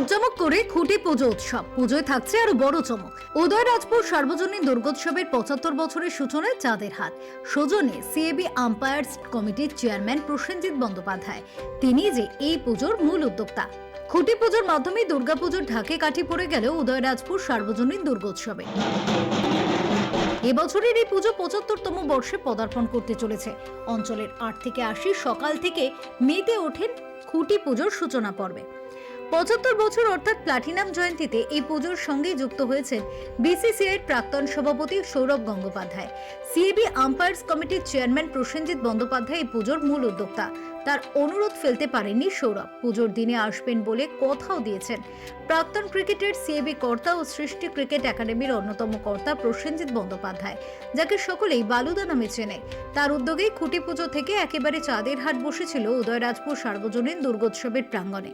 জাঁকজমক করে খুঁটি পুজো উৎসব। পুজোয় থাকছে আরও বড় চমক। উদয়রাজপুর সার্বজনীন দুর্গোৎসবের পঁচাত্তর বছরের সূচনায় চাঁদের হাত সৌজনে সিএবি আম্পায়ার্স কমিটির চেয়ারম্যান প্রসেনজিৎ বন্দ্যোপাধ্যায়। তিনি যে এই পুজোর মূল উদ্যোক্তা। খুঁটি পুজোর মাধ্যমে দুর্গাপুজোর ঢাকে কাঠি পড়ে গেল উদয়রাজপুর সার্বজনীন দুর্গোৎসবে। এবছরের এই পুজো পঁচাত্তরতম বর্ষে পদার্পণ করতে চলেছে। অঞ্চলের আট থেকে আশি সকাল থেকে মেতে ওঠেন খুঁটি পুজোর সূচনা পর্বে। পঁচাত্তর বছর অর্থাৎ প্লাটিনাম জয়ন্তীতে এই পুজোর সঙ্গে যুক্ত হয়েছেন বিসিসিআইয়ের প্রাক্তন সভাপতি সৌরভ গঙ্গোপাধ্যায়। সিএবি আম্পায়ার্স কমিটির চেয়ারম্যান প্রসেনজিৎ বন্দ্যোপাধ্যায় এই পুজোর মূল উদ্যোক্তা। তার অনুরোধ ফেলতে পারেননি সৌরভ। পুজোর দিনে আসবেন বলে কথাও দিয়েছেন। প্রাক্তন ক্রিকেটের সিএবি কর্তা ও সৃষ্টি ক্রিকেট একাডেমির অন্যতম কর্তা প্রসেনজিৎ বন্দ্যোপাধ্যায়, যাকে সকলেই বালুদা নামে চেনে। তার উদ্যোগেই খুঁটি পুজো থেকে একেবারে চাঁদের হাট বসেছিল উদয়রাজপুর সার্বজনীন দুর্গোৎসবের প্রাঙ্গণে।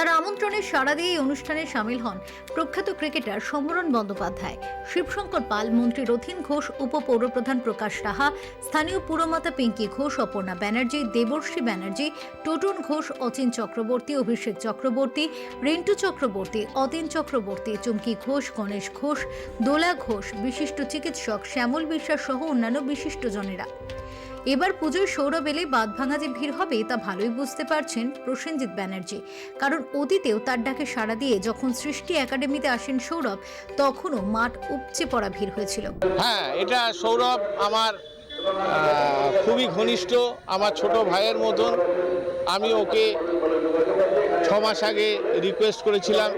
তার আমন্ত্রণে সাড়া দিয়ে এই অনুষ্ঠানে সামিল হন। প্রখ্যাত ক্রিকেটার সমরণ বন্দ্যোপাধ্যায়, শিবশঙ্কর পাল, মন্ত্রী রথিন ঘোষ, উপপৌরপ্রধান প্রকাশ সাহা স্থানীয় পুরমাতা পিঙ্কি ঘোষ, অপর্ণা ব্যানার্জি, দেবর্ষী ব্যানার্জি, টোটন ঘোষ, অচিন চক্রবর্তী, অভিষেক চক্রবর্তী, রিন্টু চক্রবর্তী, অতীন চক্রবর্তী, চুমকি ঘোষ, গণেশ ঘোষ, দোলা ঘোষ, বিশিষ্ট চিকিৎসক, শ্যামল বিশ্বাস সহ অন্যান্য বিশিষ্টজনেরা এবার পুজোয় সৌরভ এলে বাদ ভাঙা যে ভিড় হবে তা ভালোই বুঝতে পারছেন প্রসেনজিৎ ব্যানার্জি। কারণ অতীতেও তার ডাকে সাড়া দিয়ে যখন সৃষ্টি একাডেমিতে আসেন সৌরভ, তখনও মাঠ উপচে পড়া ভিড় হয়েছিল। হ্যাঁ এটা সৌরভ আমার খুবই ঘনিষ্ঠ, আমার ছোট ভাইয়ের মতন। আমি ওকে ছ মাস আগে রিকোয়েস্ট করেছিলাম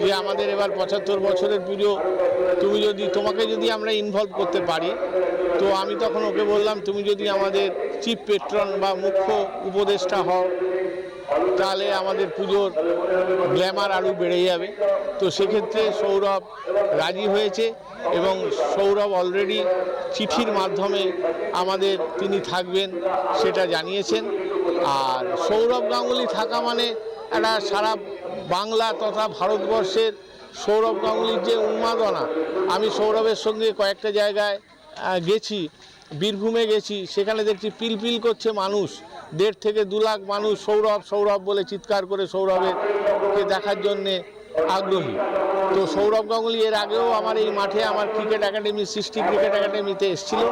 যে আমাদের এবার পঁচাত্তর বছরের পুজো তুমি যদি, তোমাকে যদি আমরা ইনভলভ করতে পারি, তো আমি তখন ওকে বললাম, তুমি যদি আমাদের চিফ পেট্রন বা মুখ্য উপদেষ্টা হও, তাহলে আমাদের পুজোর গ্ল্যামার আরও বেড়ে যাবে। তো সেক্ষেত্রে সৌরভ রাজি হয়েছে এবং সৌরভ অলরেডি চিঠির মাধ্যমে আমাদের তিনি থাকবেন, সেটা জানিয়েছেন। আর সৌরভ গাঙ্গুলি থাকা মানে একটা সারা বাংলা তথা ভারতবর্ষের সৌরভ গাঙ্গুলির যে উন্মাদনা, আমি সৌরভের সঙ্গে কয়েকটা জায়গায় গেছি, বীরভূমে গেছি, সেখানে দেখছি পিলপিল করছে মানুষ, দেড় থেকে দু লাখ মানুষ সৌরভ সৌরভ বলে চিৎকার করে সৌরভের কে দেখার জন্যে আগ্রহী। তো সৌরভ গাঙ্গুলি এর আগেও আমার এই মাঠে আমার ক্রিকেট একাডেমি, সৃষ্টি ক্রিকেট একাডেমিতে এসেছিল।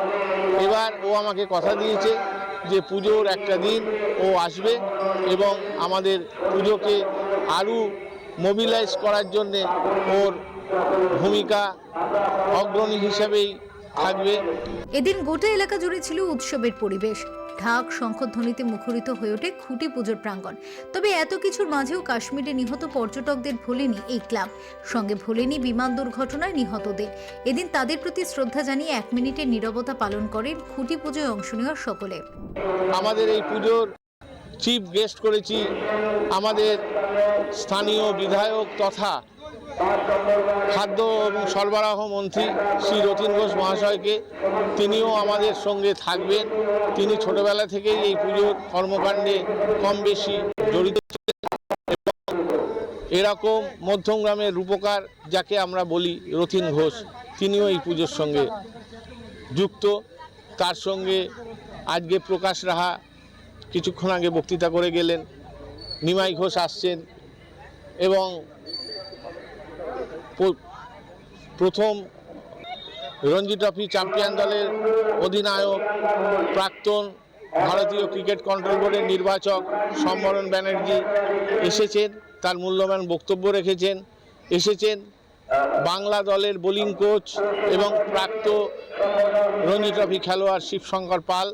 এবার ও আমাকে কথা দিয়েছে যে পুজোর একটা দিন ও আসবে এবং আমাদের পুজোকে আরও মোবিলাইজ করার জন্যে ওর ভূমিকা অগ্রণী হিসেবেই থাকবে। এদিন গোটা এলাকা জুড়ে ছিল উৎসবের পরিবেশ। ঢাক শঙ্খধ্বনিতে মুখরিত হয়ে ওঠে খুঁটি পুজোর প্রাঙ্গণ। তবে এত কিছুর মাঝেও কাশ্মীরে নিহত পর্যটকদের ভোলেনি এই ক্লাব। সঙ্গে ভোলেনি বিমান দুর্ঘটনায় নিহতদের। এদিন তাদের প্রতি শ্রদ্ধা জানিয়ে এক মিনিটের নীরবতা পালন করেন খুঁটি পুজোয় অংশ নেওয়া সকলে। আমাদের এই পুজোর চিফ গেস্ট করেছি আমাদের স্থানীয় বিধায়ক তথা খাদ্য এবং সরবরাহ মন্ত্রী শ্রী রতিন ঘোষ মহাশয়কে, তিনিও আমাদের সঙ্গে থাকবেন। তিনি ছোটবেলা থেকেই এই পুজোর কর্মকাণ্ডে কম বেশি জড়িত এরকম মধ্যম গ্রামের রূপকার যাকে আমরা বলি রথিন ঘোষ, তিনিও এই পুজোর সঙ্গে যুক্ত। তার সঙ্গে আজকে প্রকাশ রাহা কিছুক্ষণ আগে বক্তৃতা করে গেলেন। নিমাই ঘোষ আসছেন এবং প্রথম রঞ্জি ট্রফি চ্যাম্পিয়ন দলের অধিনায়ক, প্রাক্তন ভারতীয় ক্রিকেট কন্ট্রোল বোর্ডের নির্বাচক সম্বরণ ব্যানার্জি এসেছেন, তার মূল্যবান বক্তব্য রেখেছেন, এসেছেন বাংলা দলের বোলিং কোচ এবং প্রাক্ত রঞ্জি ট্রফি খেলোয়াড় শিবশঙ্কর পাল।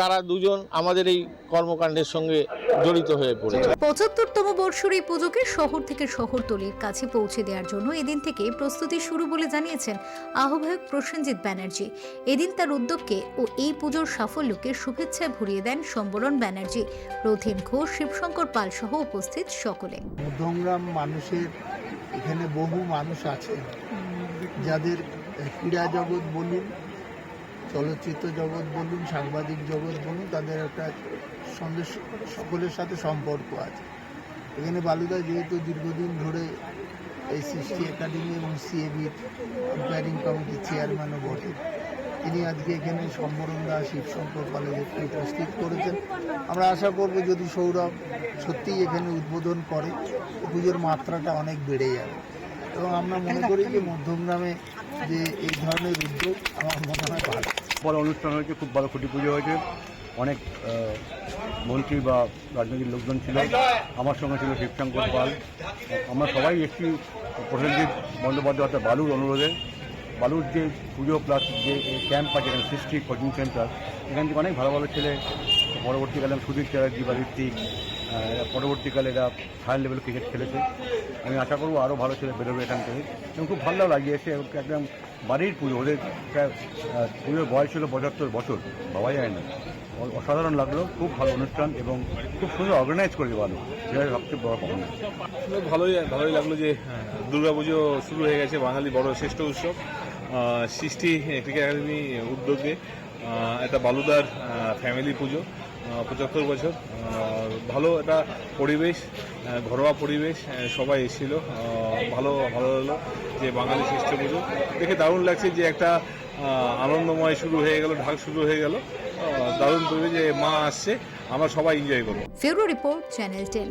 তারা দুজন আমাদের এই কর্মকাণ্ডের সঙ্গে জড়িত হয়ে পড়েছে। পঁচাত্তরতম বর্ষের এই পুজোকে শহর থেকে শহরতলির কাছে পৌঁছে দেওয়ার জন্য এদিন থেকে প্রস্তুতি শুরু বলে জানিয়েছেন আহ্বায়ক প্রসেনজিৎ ব্যানার্জি। এদিন তার উদ্যোগকে ও এই পুজোর সাফল্যকে শুভেচ্ছায় ভরিয়ে দেন সম্বরণ ব্যানার্জি। রথিন ঘোষ শিবশঙ্কর পাল সহ উপস্থিত সকলে। মধ্যমগ্রাম মানুষের এখানে বহু মানুষ আছে যাদের ক্রীড়া জগৎ বলুন চলচ্চিত্র জগৎ বলুন, সাংবাদিক জগৎ বলুন, তাদের একটা সঙ্গে সকলের সাথে সম্পর্ক আছে। এখানে বালুদা যেহেতু দীর্ঘদিন ধরে এই সৃষ্টি একাডেমি এবং সিএবির আম্পায়ারিং কমিটির চেয়ারম্যানও বটে। তিনি আজকে এখানে সম্বরণ দাস শিবশঙ্কর কলেজে উপস্থিত করেছেন। আমরা আশা করব যদি সৌরভ সত্যিই এখানে উদ্বোধন করে, পুজোর মাত্রাটা অনেক বেড়ে যাবে। এবং আমরা মনে করি যে মধ্যমগ্রামে যে এই ধরনের উদ্যোগ আমার মনে হয় ভালো বড় অনুষ্ঠান হয়েছে, খুব ভালো খুঁটি পুজো হয়েছে। অনেক মন্ত্রী বা রাজনৈতিক লোকজন ছিল। আমার সঙ্গে ছিল শিবশঙ্কর পাল। আমরা সবাই এসেছি প্রসেনজিৎ বন্দ্যোপাধ্যায় অর্থাৎ বালুর অনুরোধে। বালুর যে পুজো প্লাস যে ক্যাম্প আছে এখানে সৃষ্টি কোচিং সেন্টার এখান থেকে অনেক ভালো ভালো ছেলে পরবর্তীকালে সুদীপ চ্যাটার্জি বা ঋত্বিক পরবর্তীকালে এরা হায়ার লেভেল ক্রিকেট খেলেছে। আমি আশা করব আরও ভালো ছেলে বেরোবে এখান থেকে। এবং খুব ভালো লাগিয়েছে একদম বাড়ির পুজো, ওদের পুজোর বয়স ছিল পঁচাত্তর বছর বাবা যায় না। অসাধারণ লাগল, খুব ভালো অনুষ্ঠান এবং খুব সুন্দর অর্গানাইজ করেছে ভালো যেটা সবচেয়ে বড় আসলে ভালোই ভালোই লাগল যে দুর্গাপুজো শুরু হয়ে গেছে, বাঙালি বড় শ্রেষ্ঠ উৎসব। সৃষ্টি ক্রিকেট একাডেমি উদ্যোগে একটা বালুদার ফ্যামিলি পুজো। পঁচাত্তর বছর। ভালো একটা পরিবেশ ঘরোয়া পরিবেশ সবাই এসেছিল। ভালো ভালো হলো যে বাঙালি শ্রেষ্ঠ পুজো। দেখে দারুণ লাগছে যে একটা আনন্দময় শুরু হয়ে গেল, ঢাক শুরু হয়ে গেল। দারুণ পরিবেশ যে মা আসছে, আমরা সবাই এনজয় করব। ফেব্রুয়ারি রিপোর্ট, চ্যানেল টেন।